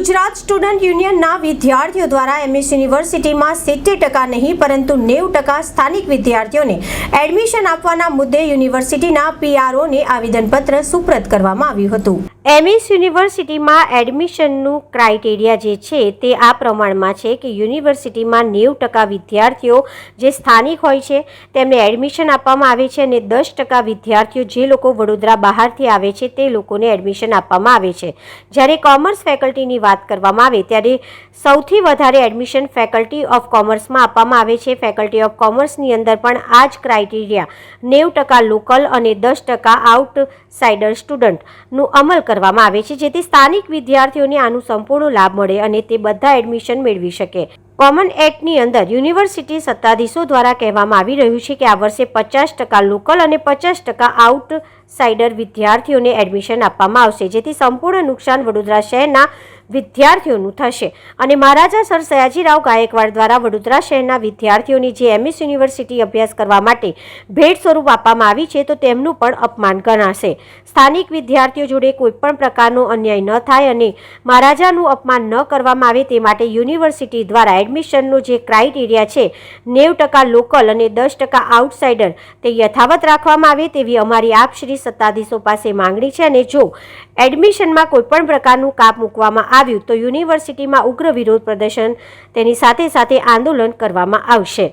Gujarat student યુનિયનના વિદ્યાર્થીઓ દ્વારા MS યુનિવર્સિટીમાં સિત્તેર ટકા નહીં, પરંતુ નેવું ટકા સ્થાનિક વિદ્યાર્થીઓને એડમિશન આપવાના મુદ્દે યુનિવર્સિટીના પીઆરઓને આવેદનપત્ર સુપ્રત કરવામાં આવ્યું હતું. એમએસ યુનિવર્સિટીમાં એડમિશનનું ક્રાઇટેરિયા જે છે તે આ પ્રમાણમાં છે કે યુનિવર્સિટીમાં નેવું ટકા વિદ્યાર્થીઓ જે સ્થાનિક હોય છે, તેમને એડમિશન આપવામાં આવે છે અને દસ ટકા વિદ્યાર્થીઓ જે લોકો વડોદરા બહારથી આવે છે તે લોકોને એડમિશન આપવામાં આવે છે. જ્યારે કોમર્સ ફેકલ્ટીની વાત કરવામાં આવે ત્યારે સૌથી વધારે એડમિશન ફેકલ્ટી ઓફ કોમર્સમાં આપવામાં આવે છે. ફેકલ્ટી ઓફ કોમર્સની અંદર પણ આ જ ક્રાઇટેરિયા, નેવું ટકા લોકલ અને દસ ટકા આઉટસાઇડર સ્ટુડન્ટનું અમલ કરવામાં આવે છે, જેથી સ્થાનિક વિદ્યાર્થીઓને આનું સંપૂર્ણ લાભ મળે અને તે બધા એડમિશન મેળવી શકે. કોમન એક્ટની અંદર યુનિવર્સિટી સત્તાધીશો દ્વારા કહેવામાં આવી રહ્યું છે કે આ વર્ષે પચાસ ટકા લોકલ અને પચાસ ટકા આઉટસાઇડર વિદ્યાર્થીઓને એડમિશન આપવામાં આવશે, જેથી સંપૂર્ણ નુકસાન વડોદરા શહેરના વિદ્યાર્થીઓનું થશે. અને મહારાજા સર સયાજીરાવ ગાયકવાડ દ્વારા વડોદરા શહેરના વિદ્યાર્થીઓની જે એમએસ યુનિવર્સિટી અભ્યાસ કરવા માટે ભેટ સ્વરૂપ આપવામાં આવી છે, તો તેમનું પણ અપમાન ગણાશે. સ્થાનિક વિદ્યાર્થીઓ જોડે કોઈપણ પ્રકારનો અન્યાય ન થાય અને મહારાજાનું અપમાન ન કરવામાં આવે તે માટે યુનિવર્સિટી દ્વારા એડમિશનનો જે ક્રાઇટેરિયા છે, નેવ ટકા લોકલ અને દસ ટકા આઉટસાઇડર તે યથાવત રાખવામાં આવે તેવી અમારી આપ શ્રી સત્તાધીશો પાસે માંગણી છે અને જો એડમિશનમાં કોઈપણ પ્રકારનું કાપ મૂકવામાં આવ્યું તો યુનિવર્સિટીમાં ઉગ્ર વિરોધ પ્રદર્શન તેની સાથે સાથે આંદોલન કરવામાં આવશે.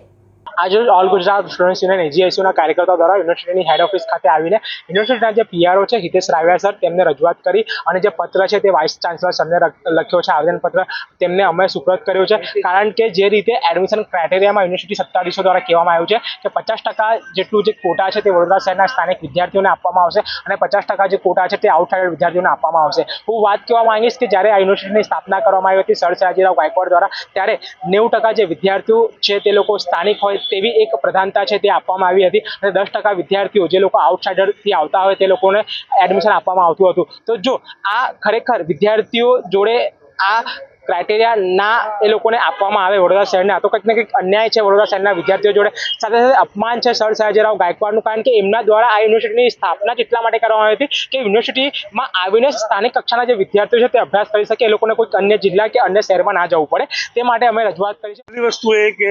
આજે ઓલ ગુજરાત સ્ટુડન્ટ યુનિયન એજીએસયુના કાર્યકર્તાઓ દ્વારા યુનિવર્સિટીની હેડ ઓફિસ ખાતે આવીને યુનિવર્સિટીના જે પીઆરઓ છે, હિતેશ રાવ્યા સર તેમને રજૂઆત કરી અને જે પત્ર છે તે વાઇસ ચાન્સલર સરને લખ્યો છે, આવેદનપત્ર તેમને અમે સુપ્રત કર્યો છે. કારણ કે જે રીતે એડમિશન ક્રાઇટેરિયામાં યુનિવર્સિટી સત્તાધીશો દ્વારા કહેવામાં આવ્યું છે કે પચાસ ટકા જેટલું જે કોટા છે તે વડોદરા શહેરના સ્થાનિક વિદ્યાર્થીઓને આપવામાં આવશે અને પચાસ ટકા જે કોટા છે તે આઉટસાઇડ વિદ્યાર્થીઓને આપવામાં આવશે. હું વાત કહેવા માંગીશ કે જ્યારે આ યુનિવર્સિટીની સ્થાપના કરવામાં આવી હતી સર સયાજીરાવ ગાયકવાડ દ્વારા, ત્યારે નેવું ટકા જે વિદ્યાર્થીઓ છે તે લોકો સ્થાનિક હોય તેવી એક પ્રધાનતા છે તે આપવામાં આવી હતી અને દસ ટકા વિદ્યાર્થીઓ જે લોકો આઉટસાઇડરથી આવતા હોય તે લોકોને એડમિશન આપવામાં આવતું હતું. તો જો આ ખરેખર વિદ્યાર્થીઓ જોડે આ ક્રાઇટેરિયા ના એ લોકોને આપવામાં આવે વડોદરા શહેરને. આ તો કંઈક ને કંઈક અન્યાય છે વડોદરા શહેરના વિદ્યાર્થીઓ જોડે. સાથે સાથે અપમાન છે સર સયાજીરાવ ગાયકવાડનું, કારણ કે એમના દ્વારા આ યુનિવર્સિટીની સ્થાપના એટલા માટે કરવામાં આવી હતી કે યુનિવર્સિટીમાં આવીને સ્થાનિક કક્ષાના જે વિદ્યાર્થીઓ છે તે અભ્યાસ કરી શકે, એ લોકોને કોઈક અન્ય જિલ્લા કે અન્ય શહેરમાં ના જવું પડે. તે માટે અમે રજૂઆત કરી છે. વસ્તુ એ કે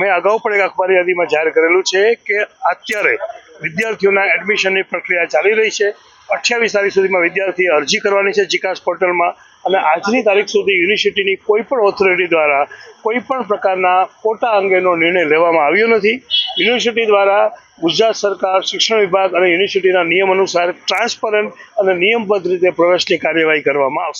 મેં અગાઉ પણ એક અખબારી યાદીમાં જાહેર કરેલું છે કે અત્યારે વિદ્યાર્થીઓના એડમિશનની પ્રક્રિયા ચાલી રહી છે. અઠ્યાવીસ તારીખ સુધીમાં વિદ્યાર્થીએ અરજી કરવાની છે જીકાસ પોર્ટલમાં અને આજની તારીખ સુધી યુનિવર્સિટીની કોઈ પણ ઓથોરિટી દ્વારા કોઈ પણ પ્રકારના કોટા અંગેનો નિર્ણય લેવામાં આવ્યો નથી. યુનિવર્સિટી દ્વારા ગુજરાત સરકાર, શિક્ષણ વિભાગ અને યુનિવર્સિટીના નિયમ અનુસાર ટ્રાન્સપરન્ટ અને નિયમબદ્ધ રીતે પ્રવેશની કાર્યવાહી કરવામાં આવશે.